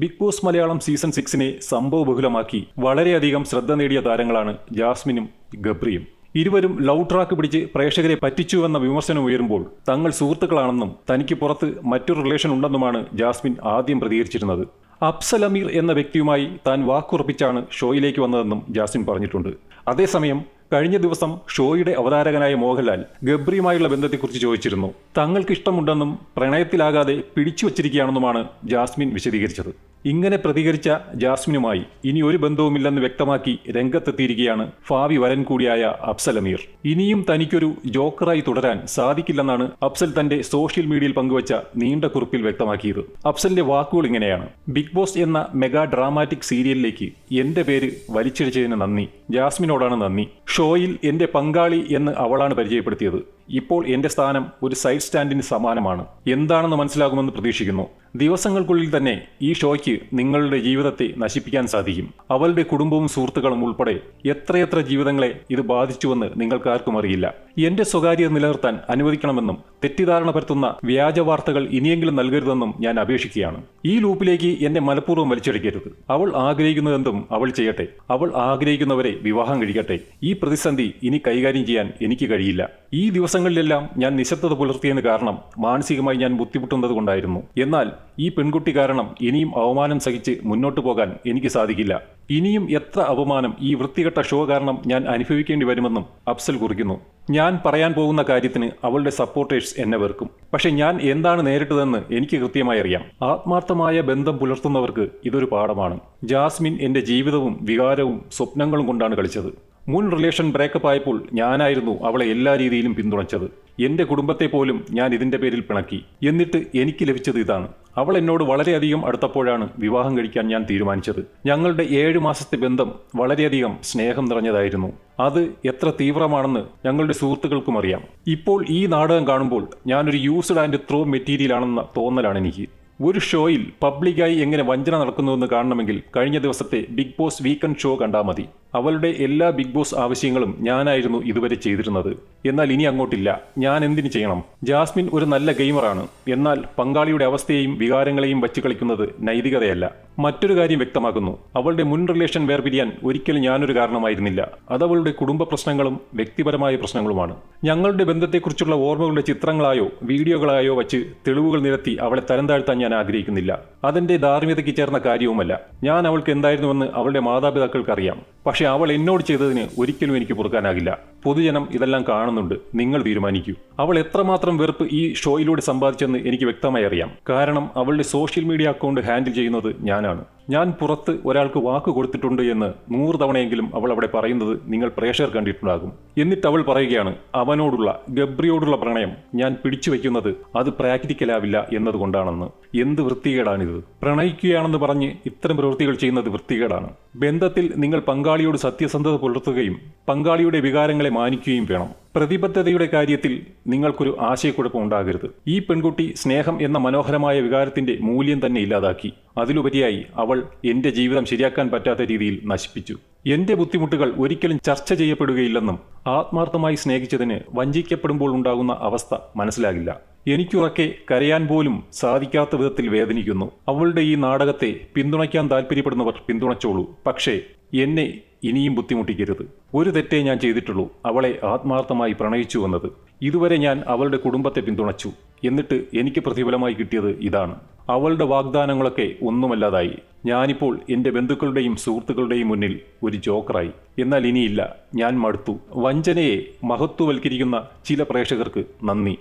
Big Boss Malayalam season സിക്സിനെ സംഭവബഹുലമാക്കി വളരെയധികം ശ്രദ്ധ നേടിയ താരങ്ങളാണ് ജാസ്മിനും ഗബ്രിയും. ഇരുവരും ലവ് ട്രാക്ക് പിടിച്ച് പ്രേക്ഷകരെ പറ്റിച്ചുവെന്ന വിമർശനം ഉയരുമ്പോൾ തങ്ങൾ സുഹൃത്തുക്കളാണെന്നും തനിക്ക് പുറത്ത് മറ്റൊരു റിലേഷൻ ഉണ്ടെന്നുമാണ് ജാസ്മിൻ ആദ്യം പ്രതികരിച്ചിരുന്നത്. അഫ്സൽ അമീർ എന്ന വ്യക്തിയുമായി താൻ വാക്കുറപ്പിച്ചാണ് ഷോയിലേക്ക് വന്നതെന്നും ജാസ്മിൻ പറഞ്ഞിട്ടുണ്ട്. അതേസമയം കഴിഞ്ഞ ദിവസം ഷോയുടെ അവതാരകനായ മോഹൻലാൽ ഗബ്രിയുമായുള്ള ബന്ധത്തെക്കുറിച്ച് ചോദിച്ചിരുന്നു. തങ്ങൾക്ക് ഇഷ്ടമുണ്ടെന്നും പ്രണയത്തിലാകാതെ പിടിച്ചു വച്ചിരിക്കുകയാണെന്നുമാണ് ജാസ്മിൻ വിശദീകരിച്ചത്. ഇങ്ങനെ പ്രതികരിച്ച ജാസ്മിനുമായി ഇനി ഒരു ബന്ധവുമില്ലെന്ന് വ്യക്തമാക്കി രംഗത്തെത്തിയിരിക്കുകയാണ് ഫാവി വരൻ കൂടിയായ അഫ്സൽ അമീർ. ഇനിയും തനിക്കൊരു ജോക്കറായി തുടരാൻ സാധിക്കില്ലെന്നാണ് അഫ്സൽ തന്റെ സോഷ്യൽ മീഡിയയിൽ പങ്കുവച്ച നീണ്ട കുറിപ്പിൽ വ്യക്തമാക്കിയത്. അഫ്സലിന്റെ വാക്കുകൾ ഇങ്ങനെയാണ്. ബിഗ് ബോസ് എന്ന മെഗാ ഡ്രാമാറ്റിക് സീരിയലിലേക്ക് എന്റെ പേര് വലിച്ചിഴച്ചതിന് നന്ദി. ജാസ്മിനോടാണ് നന്ദി. ഷോയിൽ എന്റെ പങ്കാളി എന്ന് അവളാണ് പരിചയപ്പെടുത്തിയത്. ഇപ്പോൾ എന്റെ സ്ഥാനം ഒരു സൈഡ് സ്റ്റാൻഡിന് സമാനമാണ്. എന്താണെന്ന് മനസ്സിലാകുമെന്ന് പ്രതീക്ഷിക്കുന്നു. ദിവസങ്ങൾക്കുള്ളിൽ തന്നെ ഈ ഷോയ്ക്ക് നിങ്ങളുടെ ജീവിതത്തെ നശിപ്പിക്കാൻ സാധിക്കും. അവളുടെ കുടുംബവും സുഹൃത്തുക്കളും ഉൾപ്പെടെ എത്രയെത്ര ജീവിതങ്ങളെ ഇത് ബാധിച്ചുവെന്ന് നിങ്ങൾക്കാർക്കും അറിയില്ല. എന്റെ സ്വകാര്യത നിലനിർത്താൻ അനുവദിക്കണമെന്നും തെറ്റിദ്ധാരണ പരത്തുന്ന വ്യാജ വാർത്തകൾ ഇനിയെങ്കിലും നൽകരുതെന്നും ഞാൻ അപേക്ഷിക്കുകയാണ്. ഈ ലൂപ്പിലേക്ക് എന്നെ മനഃപൂർവം വലിച്ചെടുക്കരുത്. അവൾ ആഗ്രഹിക്കുന്നതെന്തും അവൾ ചെയ്യട്ടെ. അവൾ ആഗ്രഹിക്കുന്നവരെ വിവാഹം കഴിക്കട്ടെ. ഈ പ്രതിസന്ധി ഇനി കൈകാര്യം ചെയ്യാൻ എനിക്ക് കഴിയില്ല. ഈ ദിവസങ്ങളിലെല്ലാം ഞാൻ നിശബ്ദത പുലർത്തിയതിന് കാരണം മാനസികമായി ഞാൻ ബുദ്ധിമുട്ടുന്നത് കൊണ്ടായിരുന്നു. എന്നാൽ ഈ പെൺകുട്ടി കാരണം ഇനിയും അവമാനം സഹിച്ച് മുന്നോട്ട് പോകാൻ എനിക്ക് സാധിക്കില്ല. ഇനിയും എത്ര അപമാനം ഈ വൃത്തികെട്ട ഷോ കാരണം ഞാൻ അനുഭവിക്കേണ്ടി വരുമെന്നും അഫ്സൽ കുറിക്കുന്നു. ഞാൻ പറയാൻ പോകുന്ന കാര്യത്തിന് അവളുടെ സപ്പോർട്ടേഴ്സ് എന്നെ വെറുക്കും. പക്ഷെ ഞാൻ എന്താണ് നേരിട്ടതെന്ന് എനിക്ക് കൃത്യമായി അറിയാം. ആത്മാർത്ഥമായ ബന്ധം പുലർത്തുന്നവർക്ക് ഇതൊരു പാഠമാണ്. ജാസ്മിൻ എന്റെ ജീവിതവും വികാരവും സ്വപ്നങ്ങളും കൊണ്ടാണ് കളിച്ചത്. മുൻ റിലേഷൻ ബ്രേക്കപ്പ് ആയപ്പോൾ ഞാനായിരുന്നു അവളെ എല്ലാ രീതിയിലും പിന്തുണച്ചത്. എന്റെ കുടുംബത്തെ പോലും ഞാൻ ഇതിന്റെ പേരിൽ പിണക്കി. എന്നിട്ട് എനിക്ക് ലഭിച്ചത് ഇതാണ്. അവൾ എന്നോട് വളരെയധികം അടുത്തപ്പോഴാണ് വിവാഹം കഴിക്കാൻ ഞാൻ തീരുമാനിച്ചത്. ഞങ്ങളുടെ ഏഴു മാസത്തെ ബന്ധം വളരെയധികം സ്നേഹം നിറഞ്ഞതായിരുന്നു. അത് എത്ര തീവ്രമാണെന്ന് ഞങ്ങളുടെ സുഹൃത്തുക്കൾക്കും അറിയാം. ഇപ്പോൾ ഈ നാടകം കാണുമ്പോൾ ഞാനൊരു യൂസ്ഡ് ആൻഡ് ത്രോ മെറ്റീരിയലാണെന്ന തോന്നലാണ് എനിക്ക്. ഒരു ഷോയിൽ പബ്ലിക്കായി എങ്ങനെ വഞ്ചന നടക്കുന്നുവെന്ന് കാണണമെങ്കിൽ കഴിഞ്ഞ ദിവസത്തെ ബിഗ് ബോസ് വീക്കെൻഡ് ഷോ കണ്ടാൽ മതി. അവളുടെ എല്ലാ ബിഗ് ബോസ് ആവശ്യങ്ങളും ഞാനായിരുന്നു ഇതുവരെ ചെയ്തിരുന്നത്. എന്നാൽ ഇനി അങ്ങോട്ടില്ല. ഞാൻ എന്തിനു ചെയ്യണം? ജാസ്മിൻ ഒരു നല്ല ഗെയിമറാണ്. എന്നാൽ പങ്കാളിയുടെ അവസ്ഥയെയും വികാരങ്ങളെയും വച്ച് കളിക്കുന്നത് നൈതികതയല്ല. മറ്റൊരു കാര്യം വ്യക്തമാക്കുന്നു. അവളുടെ മുൻ റിലേഷൻ വേർപിരിയാൻ ഒരിക്കലും ഞാനൊരു കാരണമായിരുന്നില്ല. അതവളുടെ കുടുംബ പ്രശ്നങ്ങളും വ്യക്തിപരമായ പ്രശ്നങ്ങളുമാണ്. ഞങ്ങളുടെ ബന്ധത്തെക്കുറിച്ചുള്ള ഓർമ്മകളുടെ ചിത്രങ്ങളായോ വീഡിയോകളായോ വച്ച് തെളിവുകൾ നിരത്തി അവളെ തരം താഴ്ത്താൻ ഞാൻ ആഗ്രഹിക്കുന്നില്ല. അതെന്റെ ധാർമ്മികതയ്ക്ക് ചേർന്ന കാര്യവുമല്ല. ഞാൻ അവൾക്ക് എന്തായിരുന്നുവെന്ന് അവളുടെ മാതാപിതാക്കൾക്ക് അറിയാം പക്ഷെ അവൾ എന്നോട് ചെയ്തതിന് ഒരിക്കലും എനിക്ക് പൊറുക്കാനാകില്ല. പൊതുജനം ഇതെല്ലാം കാണുന്നുണ്ട്. നിങ്ങൾ തീരുമാനിക്കൂ. അവൾ എത്രമാത്രം വെറുപ്പ് ഈ ഷോയിലൂടെ സമ്പാദിച്ചെന്ന് എനിക്ക് വ്യക്തമായി അറിയാം. കാരണം അവളുടെ സോഷ്യൽ മീഡിയ അക്കൗണ്ട് ഹാൻഡിൽ ചെയ്യുന്നത് ഞാനാണ്. ഞാൻ പുറത്ത് ഒരാൾക്ക് വാക്ക് കൊടുത്തിട്ടുണ്ട് എന്ന് നൂറ് തവണയെങ്കിലും അവൾ അവിടെ പറയുന്നത് നിങ്ങൾ പ്രേക്ഷകർ കണ്ടിട്ടുണ്ടാകും. എന്നിട്ട് അവൾ പറയുകയാണ് അവനോടുള്ള ഗബ്രിയോടുള്ള പ്രണയം ഞാൻ പിടിച്ചു വയ്ക്കുന്നത് അത് പ്രാക്ടിക്കലാവില്ല എന്നതുകൊണ്ടാണെന്ന്. എന്ത് വൃത്തികേടാണിത്? പ്രണയിക്കുകയാണെന്ന് പറഞ്ഞ് ഇത്തരം പ്രവൃത്തികൾ ചെയ്യുന്നത് വൃത്തികേടാണ്. ബന്ധത്തിൽ നിങ്ങൾ പങ്കാളിയോട് സത്യസന്ധത പുലർത്തുകയും പങ്കാളിയുടെ വികാരങ്ങളെ മാനിക്കുകയും വേണം. പ്രതിബദ്ധതയുടെ കാര്യത്തിൽ നിങ്ങൾക്കൊരു ആശയക്കുഴപ്പം ഉണ്ടാകരുത്. ഈ പെൺകുട്ടി സ്നേഹം എന്ന മനോഹരമായ വികാരത്തിന്റെ മൂല്യം തന്നെ ഇല്ലാതാക്കി. അതിലുപരിയായി അവൾ എന്റെ ജീവിതം ശരിയാക്കാൻ പറ്റാത്ത രീതിയിൽ നശിപ്പിച്ചു. എന്റെ ബുദ്ധിമുട്ടുകൾ ഒരിക്കലും ചർച്ച ചെയ്യപ്പെടുകയില്ലെന്നും ആത്മാർത്ഥമായി സ്നേഹിച്ചതിന് വഞ്ചിക്കപ്പെടുമ്പോൾ ഉണ്ടാകുന്ന അവസ്ഥ മനസ്സിലാകില്ല. എനിക്കുറക്കെ കരയാൻ പോലും സാധിക്കാത്ത വിധത്തിൽ വേദനിക്കുന്നു. അവളുടെ ഈ നാടകത്തെ പിന്തുണയ്ക്കാൻ താല്പര്യപ്പെടുന്നവർ പിന്തുണച്ചോളൂ. പക്ഷേ എന്നെ ഇനിയും ബുദ്ധിമുട്ടിക്കരുത്. ഒരു തെറ്റേ ഞാൻ ചെയ്തിട്ടുള്ളൂ. അവളെ ആത്മാർത്ഥമായി പ്രണയിച്ചു വന്നത്. ഇതുവരെ ഞാൻ അവളുടെ കുടുംബത്തെ പിന്തുണച്ചു. എന്നിട്ട് എനിക്ക് പ്രതിഫലമായി കിട്ടിയത് ഇതാണ്. അവളുടെ വാഗ്ദാനങ്ങളൊക്കെ ഒന്നുമല്ലാതായി. ഞാനിപ്പോൾ എന്റെ ബന്ധുക്കളുടെയും സുഹൃത്തുക്കളുടെയും മുന്നിൽ ഒരു ജോക്കറായി. എന്നാൽ ഇനിയില്ല. ഞാൻ മടുത്തു. വഞ്ചനയെ മഹത്വവൽക്കരിക്കുന്ന ചില പ്രേക്ഷകർക്ക് നന്ദി.